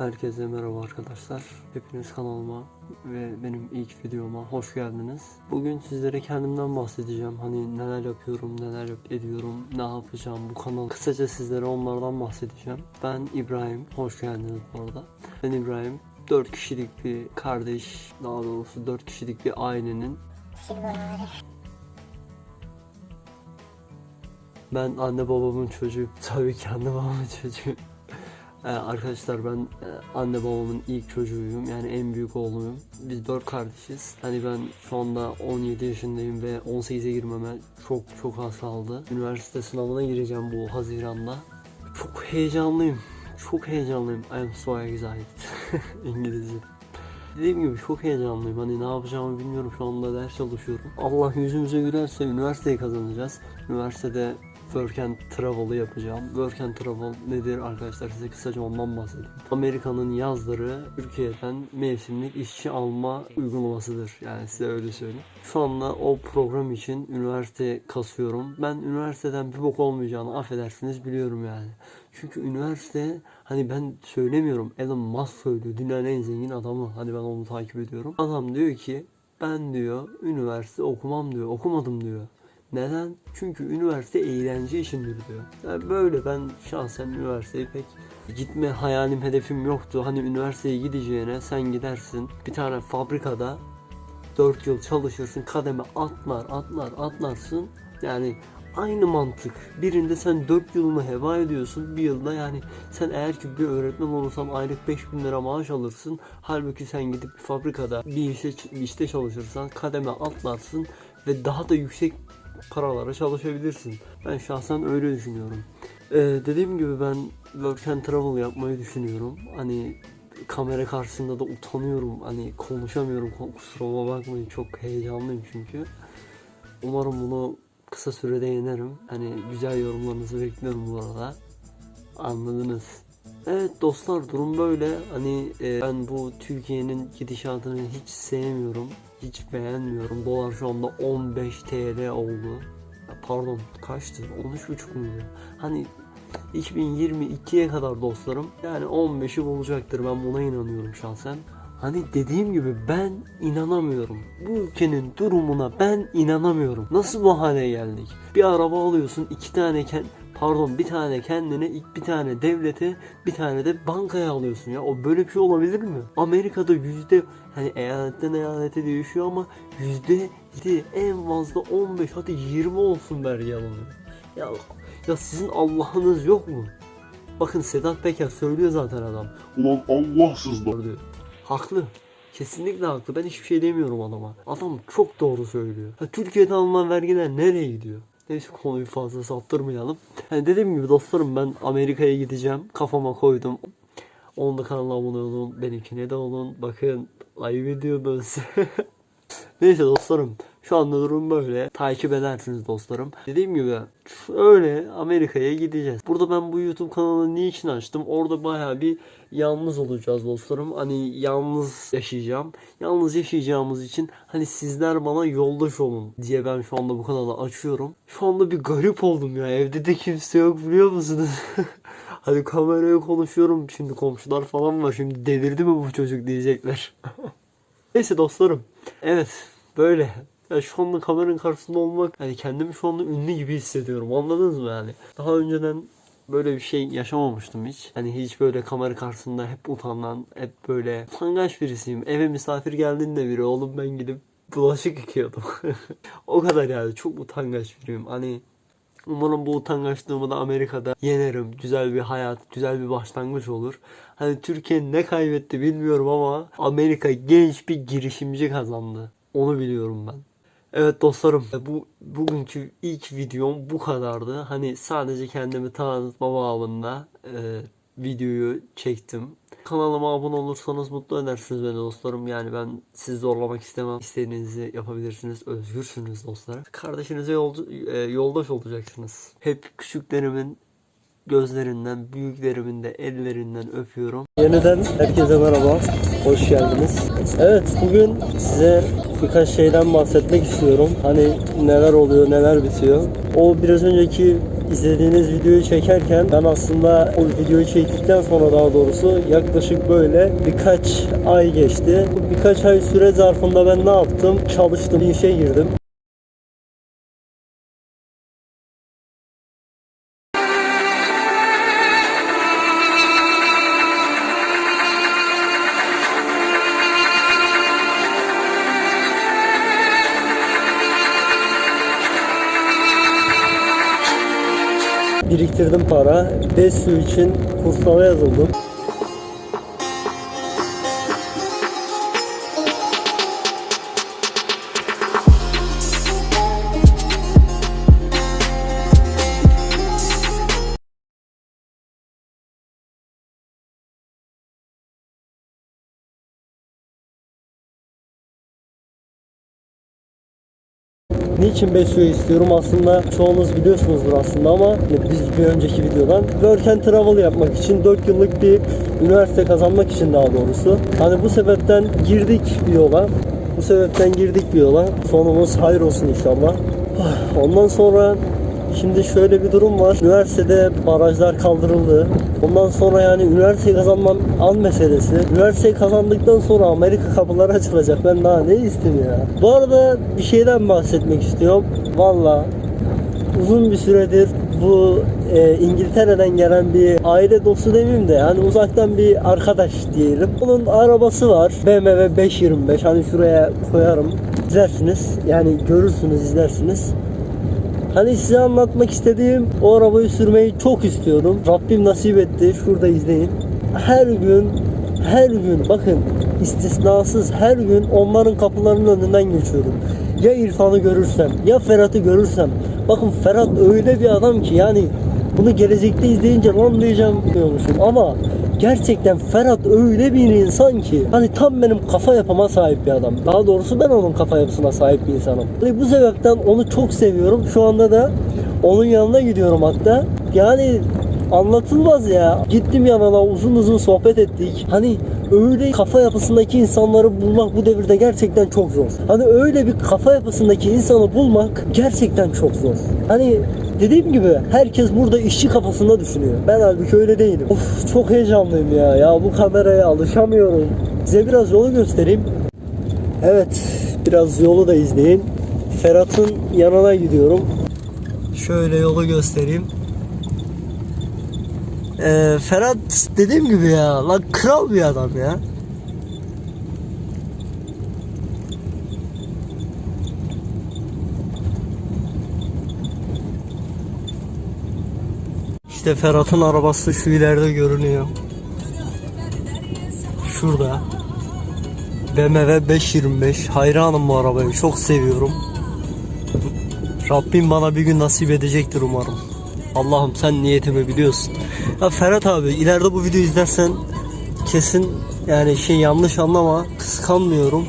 Herkese merhaba arkadaşlar. Hepiniz kanalıma ve benim ilk videoma hoş geldiniz. Bugün sizlere kendimden bahsedeceğim. Hani neler yapıyorum, neler ediyorum, ne yapacağım bu kanal. Kısaca sizlere onlardan bahsedeceğim. Ben İbrahim. Hoş geldiniz bu arada. Ben İbrahim. 4 kişilik bir kardeş, daha doğrusu 4 kişilik bir ailenin Ben anne babamın çocuğu. Tabii ki anne babamın çocuğu. Ee, arkadaşlar ben e, anne babamın ilk çocuğuyum. Yani en büyük oğluyum. Biz dört kardeşiz. Hani ben şu anda 17 yaşındayım ve 18'e girmeme çok çok az kaldı. Üniversite sınavına gireceğim bu Haziran'da. Çok heyecanlıyım. Çok heyecanlıyım. I am so excited. İngilizce. Dediğim gibi çok heyecanlıyım. Hani ne yapacağımı bilmiyorum. Şu anda ders çalışıyorum. Allah yüzümüze gülerse üniversiteyi kazanacağız. Üniversitede Work and Travel'ı yapacağım. Work and Travel nedir arkadaşlar size kısaca ondan bahsedeyim. Amerika'nın yazları Türkiye'den mevsimlik işçi alma uygulamasıdır. Yani size öyle söyleyeyim. Şu anda o program için üniversite kasıyorum. Ben üniversiteden bir bok olmayacağını affedersiniz biliyorum yani. Çünkü üniversite hani ben söylemiyorum Elon Musk söylüyor dünyanın en zengin adamı hani ben onu takip ediyorum. Adam diyor ki ben diyor üniversite okumam diyor okumadım diyor. Neden? Çünkü üniversite eğlence işindir diyor. Yani böyle ben şahsen üniversiteye pek gitme hayalim hedefim yoktu. Hani üniversiteye gideceğine sen gidersin bir tane fabrikada 4 yıl çalışırsın kademe atlar atlar atlarsın. Yani aynı mantık. Birinde sen 4 yılını heba ediyorsun. Bir yılda yani sen eğer ki bir öğretmen olursan aylık 5000 lira maaş alırsın. Halbuki sen gidip bir fabrikada bir işte, işte çalışırsan kademe atlarsın ve daha da yüksek paralara çalışabilirsin. Ben şahsen öyle düşünüyorum. Ee, dediğim gibi ben work and travel yapmayı düşünüyorum. Hani kamera karşısında da utanıyorum. Hani konuşamıyorum. Kusuruma bakmayın. Çok heyecanlıyım çünkü. Umarım bunu kısa sürede yenerim. Hani güzel yorumlarınızı bekliyorum bu arada. Anladınız. Evet dostlar durum böyle. Hani e, ben bu Türkiye'nin gidişatını hiç sevmiyorum. Hiç beğenmiyorum. Dolar şu anda 15 TL oldu. Ya pardon kaçtı? 13,5 muydu? Hani 2022'ye kadar dostlarım yani 15'i bulacaktır ben buna inanıyorum şahsen. Hani dediğim gibi ben inanamıyorum. Bu ülkenin durumuna ben inanamıyorum. Nasıl bu hale geldik? Bir araba alıyorsun iki tane pardon bir tane kendine ilk bir tane devlete bir tane de bankaya alıyorsun ya. O böyle bir şey olabilir mi? Amerika'da yüzde hani eyaletten eyalete değişiyor ama yüzde en fazla 15 hadi 20 olsun vergi alınıyor. Ya, ya sizin Allah'ınız yok mu? Bakın Sedat Peker söylüyor zaten adam. Ulan Allahsızlar. Gördü. Haklı. Kesinlikle haklı. Ben hiçbir şey demiyorum adama. Adam çok doğru söylüyor. Ha, Türkiye'de alınan vergiler nereye gidiyor? Neyse konuyu fazla saptırmayalım. Yani dediğim gibi dostlarım ben Amerika'ya gideceğim. Kafama koydum. Onun da kanalına abone olun. Benimkine de olun. Bakın live ediyoruz. Neyse dostlarım. Şu anda durum böyle. Takip edersiniz dostlarım. Dediğim gibi öyle Amerika'ya gideceğiz. Burada ben bu YouTube kanalını niçin açtım? Orada baya bir yalnız olacağız dostlarım. Hani yalnız yaşayacağım. Yalnız yaşayacağımız için hani sizler bana yoldaş olun diye ben şu anda bu kanalı açıyorum. Şu anda bir garip oldum ya. Evde de kimse yok biliyor musunuz? Hani kameraya konuşuyorum. Şimdi komşular falan var. Şimdi delirdi mi bu çocuk diyecekler. Neyse dostlarım. Evet böyle. Ya şu anda kameranın karşısında olmak hani kendimi şu anda ünlü gibi hissediyorum. Anladınız mı yani? Daha önceden böyle bir şey yaşamamıştım hiç. Hani hiç böyle kamera karşısında hep utanan, hep böyle utangaç birisiyim. Eve misafir geldiğinde biri oğlum ben gidip bulaşık yıkıyordum. o kadar yani çok utangaç biriyim. Hani Umarım bu utangaçlığımı da Amerika'da yenerim. Güzel bir hayat, güzel bir başlangıç olur. Hani Türkiye ne kaybetti bilmiyorum ama Amerika genç bir girişimci kazandı. Onu biliyorum ben. Evet dostlarım bu bugünkü ilk videom bu kadardı. Hani sadece kendimi tanıtma babında e, videoyu çektim. Kanalıma abone olursanız mutlu edersiniz beni dostlarım. Yani ben sizi zorlamak istemem. İstediğinizi yapabilirsiniz. Özgürsünüz dostlarım. Kardeşinize yolcu, e, yoldaş olacaksınız. Hep küçüklerimin gözlerinden, büyüklerimin de ellerinden öpüyorum. Yeniden herkese merhaba. Hoş geldiniz. Evet bugün size birkaç şeyden bahsetmek istiyorum. Hani neler oluyor, neler bitiyor. O biraz önceki izlediğiniz videoyu çekerken ben aslında o videoyu çektikten sonra daha doğrusu yaklaşık böyle birkaç ay geçti. Birkaç ay süre zarfında ben ne yaptım? Çalıştım, işe girdim. Biriktirdim para. Besu için kurslara yazıldım. Niçin Besu'yu istiyorum aslında çoğunuz biliyorsunuzdur aslında ama biz bir önceki videodan Work and Travel yapmak için 4 yıllık bir üniversite kazanmak için daha doğrusu. Hani bu sebepten girdik bir yola. Bu sebepten girdik bir yola. Sonumuz hayır olsun inşallah. Ondan sonra Şimdi şöyle bir durum var. Üniversitede barajlar kaldırıldı. Ondan sonra yani üniversiteyi kazanmam an meselesi. Üniversiteyi kazandıktan sonra Amerika kapıları açılacak. Ben daha ne isteyeyim ya. Bu arada bir şeyden bahsetmek istiyorum. Valla uzun bir süredir bu e, İngiltere'den gelen bir aile dostu demeyeyim de yani uzaktan bir arkadaş diyelim. Onun arabası var. BMW 525. Hani şuraya koyarım. İzlersiniz. Yani görürsünüz, izlersiniz. Hani size anlatmak istediğim o arabayı sürmeyi çok istiyordum. Rabbim nasip etti. Şurada izleyin. Her gün her gün bakın istisnasız her gün onların kapılarının önünden geçiyorum. Ya İrfan'ı görürsem ya Ferhat'ı görürsem. Bakın Ferhat öyle bir adam ki yani bunu gelecekte izleyince lan diyeceğim diyormuşum ama gerçekten Ferhat öyle bir insan ki hani tam benim kafa yapıma sahip bir adam. Daha doğrusu ben onun kafa yapısına sahip bir insanım. Hani bu sebepten onu çok seviyorum. Şu anda da onun yanına gidiyorum hatta. Yani anlatılmaz ya. Gittim yanına uzun uzun sohbet ettik. Hani öyle kafa yapısındaki insanları bulmak bu devirde gerçekten çok zor. Hani öyle bir kafa yapısındaki insanı bulmak gerçekten çok zor. Hani dediğim gibi herkes burada işçi kafasında düşünüyor. Ben halbuki öyle değilim. Of çok heyecanlıyım ya. Ya bu kameraya alışamıyorum. Size biraz yolu göstereyim. Evet biraz yolu da izleyin. Ferhat'ın yanına gidiyorum. Şöyle yolu göstereyim. Ee, Ferhat dediğim gibi ya lan kral bir adam ya. İşte Ferhat'ın arabası şu ileride görünüyor. Şurada. BMW 525. Hayranım bu arabayı. Çok seviyorum. Rabbim bana bir gün nasip edecektir umarım. Allah'ım sen niyetimi biliyorsun. Ya Ferhat abi ileride bu videoyu izlersen kesin yani şey yanlış anlama kıskanmıyorum.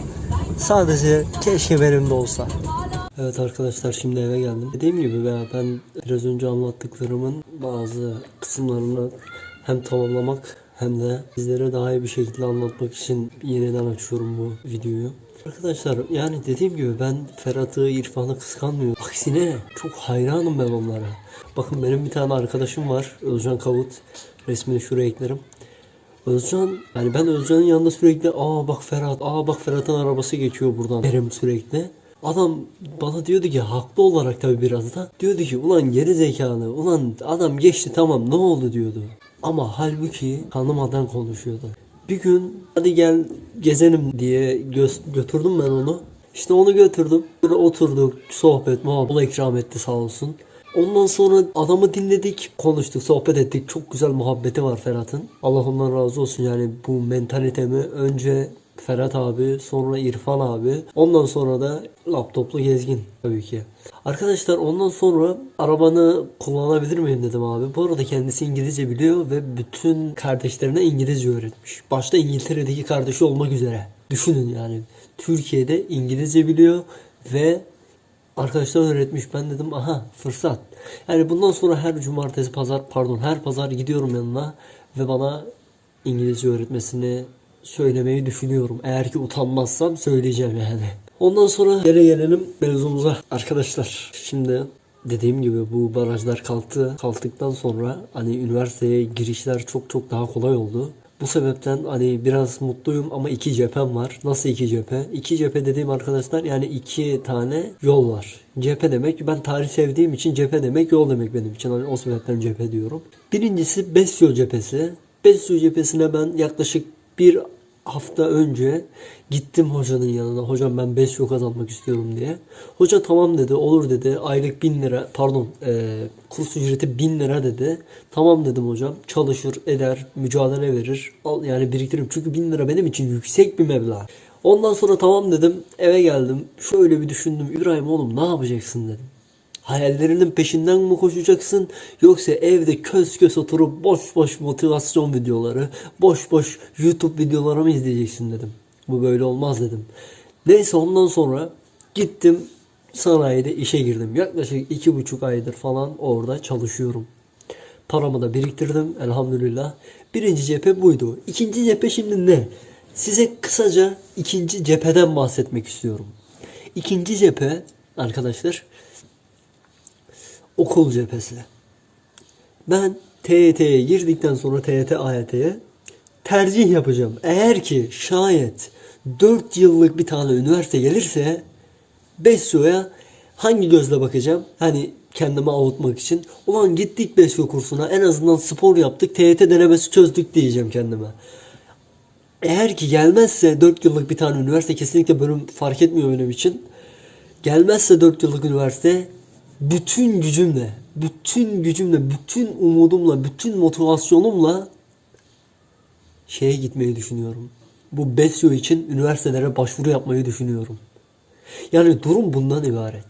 Sadece keşke benim de olsa. Evet arkadaşlar şimdi eve geldim. Dediğim gibi ben, ben biraz önce anlattıklarımın bazı kısımlarını hem tamamlamak hem de sizlere daha iyi bir şekilde anlatmak için yeniden açıyorum bu videoyu. Arkadaşlar yani dediğim gibi ben Ferhat'ı, İrfan'ı kıskanmıyorum. Aksine çok hayranım ben onlara. Bakın benim bir tane arkadaşım var. Özcan Kavut. Resmini şuraya eklerim. Özcan yani ben Özcan'ın yanında sürekli aa bak Ferhat aa bak Ferhat'ın arabası geçiyor buradan derim sürekli. Adam bana diyordu ki haklı olarak tabi biraz da diyordu ki ulan geri zekalı ulan adam geçti tamam ne oldu diyordu. Ama halbuki tanımadan konuşuyordu. Bir gün hadi gel gezelim diye gö- götürdüm ben onu. İşte onu götürdüm. Böyle oturduk sohbet muhabbet ikram etti sağ olsun. Ondan sonra adamı dinledik, konuştuk, sohbet ettik. Çok güzel muhabbeti var Ferhat'ın. Allah ondan razı olsun yani bu mentalitemi önce Ferhat abi, sonra İrfan abi, ondan sonra da laptoplu gezgin tabii ki. Arkadaşlar ondan sonra arabanı kullanabilir miyim dedim abi. Bu arada kendisi İngilizce biliyor ve bütün kardeşlerine İngilizce öğretmiş. Başta İngiltere'deki kardeşi olmak üzere. Düşünün yani Türkiye'de İngilizce biliyor ve arkadaşlar öğretmiş. Ben dedim aha fırsat. Yani bundan sonra her cumartesi pazar pardon her pazar gidiyorum yanına ve bana İngilizce öğretmesini söylemeyi düşünüyorum. Eğer ki utanmazsam söyleyeceğim yani. Ondan sonra geri gelelim mevzumuza arkadaşlar. Şimdi dediğim gibi bu barajlar kalktı. Kalktıktan sonra hani üniversiteye girişler çok çok daha kolay oldu. Bu sebepten hani biraz mutluyum ama iki cephem var. Nasıl iki cephe? İki cephe dediğim arkadaşlar yani iki tane yol var. Cephe demek ben tarih sevdiğim için cephe demek yol demek benim için. Hani o sebepten cephe diyorum. Birincisi Besyo cephesi. Besyo cephesine ben yaklaşık bir hafta önce gittim hocanın yanına. Hocam ben Besyo kazanmak istiyorum diye. Hoca tamam dedi olur dedi. Aylık bin lira pardon e, kurs ücreti bin lira dedi. Tamam dedim hocam. Çalışır eder mücadele verir. Al, yani biriktiririm. Çünkü bin lira benim için yüksek bir meblağ. Ondan sonra tamam dedim eve geldim. Şöyle bir düşündüm. İbrahim oğlum ne yapacaksın dedim. Hayallerinin peşinden mi koşacaksın yoksa evde köz köz oturup boş boş motivasyon videoları, boş boş YouTube videoları mı izleyeceksin dedim. Bu böyle olmaz dedim. Neyse ondan sonra gittim sanayide işe girdim. Yaklaşık iki buçuk aydır falan orada çalışıyorum. Paramı da biriktirdim elhamdülillah. Birinci cephe buydu. İkinci cephe şimdi ne? Size kısaca ikinci cepheden bahsetmek istiyorum. İkinci cephe arkadaşlar okul cephesi. Ben TYT'ye girdikten sonra TYT AYT'ye tercih yapacağım. Eğer ki şayet 4 yıllık bir tane üniversite gelirse Besyo'ya hangi gözle bakacağım? Hani kendimi avutmak için. Ulan gittik Besyo kursuna en azından spor yaptık TYT denemesi çözdük diyeceğim kendime. Eğer ki gelmezse 4 yıllık bir tane üniversite kesinlikle bölüm fark etmiyor benim için. Gelmezse 4 yıllık üniversite bütün gücümle, bütün gücümle, bütün umudumla, bütün motivasyonumla şeye gitmeyi düşünüyorum. Bu Besyo için üniversitelere başvuru yapmayı düşünüyorum. Yani durum bundan ibaret.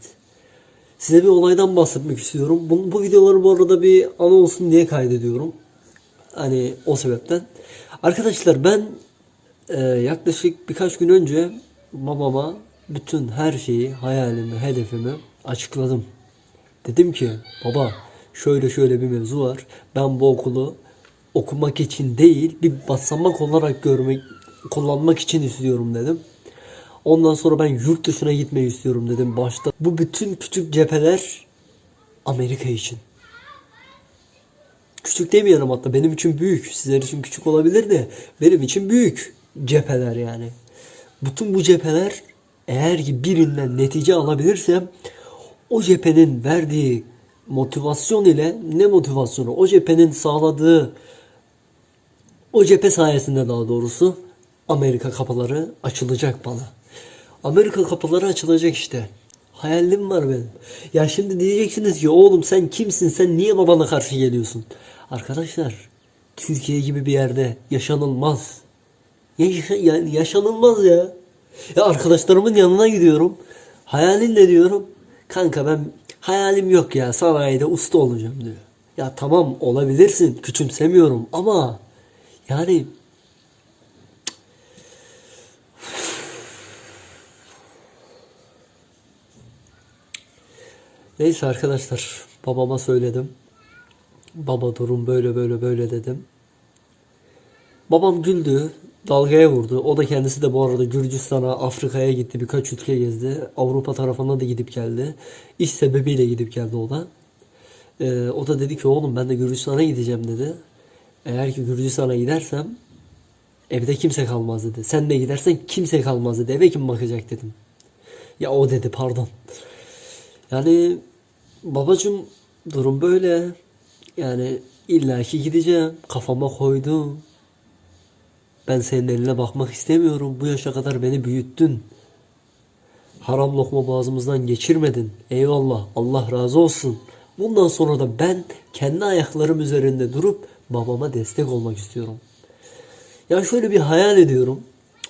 Size bir olaydan bahsetmek istiyorum. Bu, bu videoları bu arada bir ana olsun diye kaydediyorum. Hani o sebepten. Arkadaşlar ben e, yaklaşık birkaç gün önce babama bütün her şeyi, hayalimi, hedefimi açıkladım. Dedim ki baba şöyle şöyle bir mevzu var. Ben bu okulu okumak için değil bir basamak olarak görmek, kullanmak için istiyorum dedim. Ondan sonra ben yurt dışına gitmeyi istiyorum dedim başta. Bu bütün küçük cepheler Amerika için. Küçük demeyelim hatta benim için büyük. Sizler için küçük olabilir de benim için büyük cepheler yani. Bütün bu cepheler eğer ki birinden netice alabilirsem o cephenin verdiği motivasyon ile ne motivasyonu? O cephenin sağladığı o cephe sayesinde daha doğrusu Amerika kapıları açılacak bana. Amerika kapıları açılacak işte. Hayalim var benim. Ya şimdi diyeceksiniz ki oğlum sen kimsin? Sen niye babana karşı geliyorsun? Arkadaşlar Türkiye gibi bir yerde yaşanılmaz. Yaşa, yani yaşanılmaz ya. Ya arkadaşlarımın yanına gidiyorum. Hayalin ne diyorum? Kanka ben hayalim yok ya sanayide usta olacağım diyor. Ya tamam olabilirsin küçümsemiyorum ama yani Neyse arkadaşlar babama söyledim. Baba durum böyle böyle böyle dedim. Babam güldü, dalgaya vurdu. O da kendisi de bu arada Gürcistan'a, Afrika'ya gitti, birkaç ülke gezdi. Avrupa tarafına da gidip geldi. İş sebebiyle gidip geldi o da. Ee, o da dedi ki oğlum ben de Gürcistan'a gideceğim dedi. Eğer ki Gürcistan'a gidersem evde kimse kalmaz dedi. Sen de gidersen kimse kalmaz dedi. Eve kim bakacak dedim. Ya o dedi pardon. Yani babacım durum böyle. Yani illaki gideceğim. Kafama koydum. Ben senin eline bakmak istemiyorum. Bu yaşa kadar beni büyüttün. Haram lokma boğazımızdan geçirmedin. Eyvallah. Allah razı olsun. Bundan sonra da ben kendi ayaklarım üzerinde durup babama destek olmak istiyorum. Ya şöyle bir hayal ediyorum.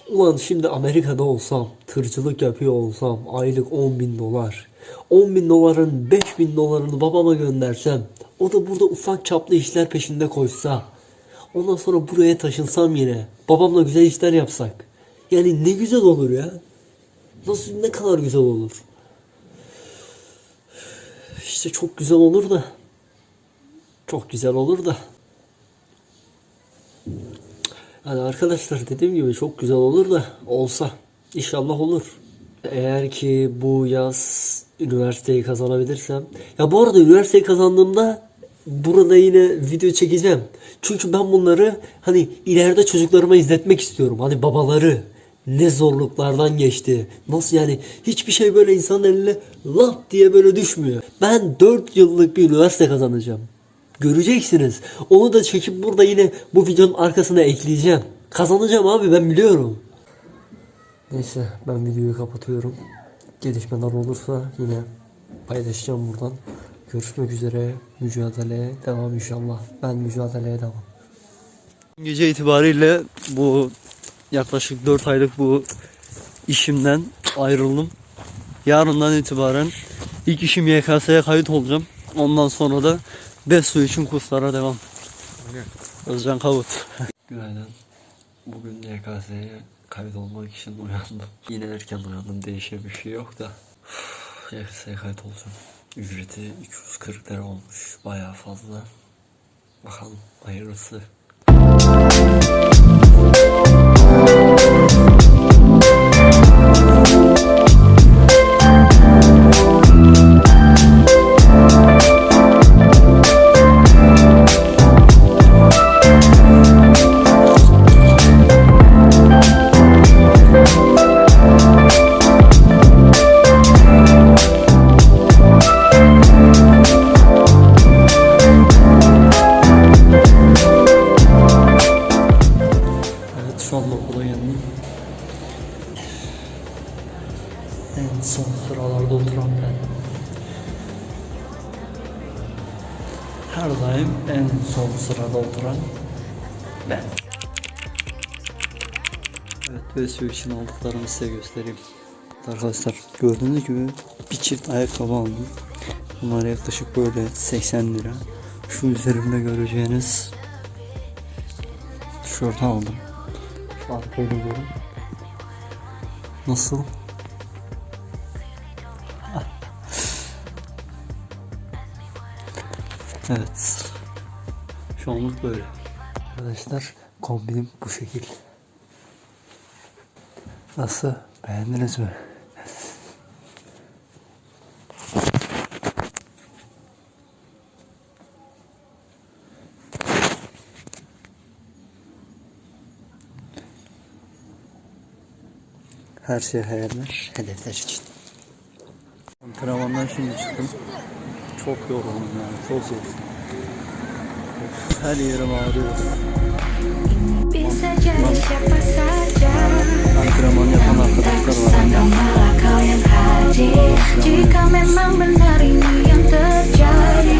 Ulan şimdi Amerika'da olsam, tırcılık yapıyor olsam, aylık 10 bin dolar. 10 bin doların 5 bin dolarını babama göndersem, o da burada ufak çaplı işler peşinde koşsa, ondan sonra buraya taşınsam yine, babamla güzel işler yapsak. Yani ne güzel olur ya. Nasıl ne kadar güzel olur. İşte çok güzel olur da. Çok güzel olur da. Yani arkadaşlar dediğim gibi çok güzel olur da olsa inşallah olur. Eğer ki bu yaz üniversiteyi kazanabilirsem. Ya bu arada üniversiteyi kazandığımda burada yine video çekeceğim. Çünkü ben bunları hani ileride çocuklarıma izletmek istiyorum. Hani babaları ne zorluklardan geçti. Nasıl yani hiçbir şey böyle insanın eline lap diye böyle düşmüyor. Ben 4 yıllık bir üniversite kazanacağım. Göreceksiniz. Onu da çekip burada yine bu videonun arkasına ekleyeceğim. Kazanacağım abi ben biliyorum. Neyse ben videoyu kapatıyorum. Gelişmeler olursa yine paylaşacağım buradan. Görüşmek üzere. Mücadeleye devam inşallah. Ben mücadeleye devam. Gece itibariyle bu yaklaşık 4 aylık bu işimden ayrıldım. Yarından itibaren ilk işim YKS'ye kayıt olacağım. Ondan sonra da BESU için kurslara devam. Özcan Kavut. Günaydın. Bugün YKS'ye kayıt olmak için uyandım. Yine erken uyandım. Değişen bir şey yok da. YKS'ye kayıt olacağım. Ücreti 240 lira olmuş. Bayağı fazla. Bakalım hayırlısı. Evet İçin aldıklarımı size göstereyim. Arkadaşlar gördüğünüz gibi bir çift ayakkabı aldım. Bunlar yaklaşık böyle 80 lira. Şu üzerimde göreceğiniz tişört aldım. Şu da görün. Nasıl? evet. Şu anlık böyle. Arkadaşlar kombinim bu şekil. Nasıl? Beğendiniz mi? Her şey hayaller, hedefler için. Antrenmandan şimdi çıktım. Çok yoruldum yani, çok zor. Her yerim ağrıyor. Bisa jadi siapa saja. Malah kau yang hadir. Jika memang benar ini yang terjadi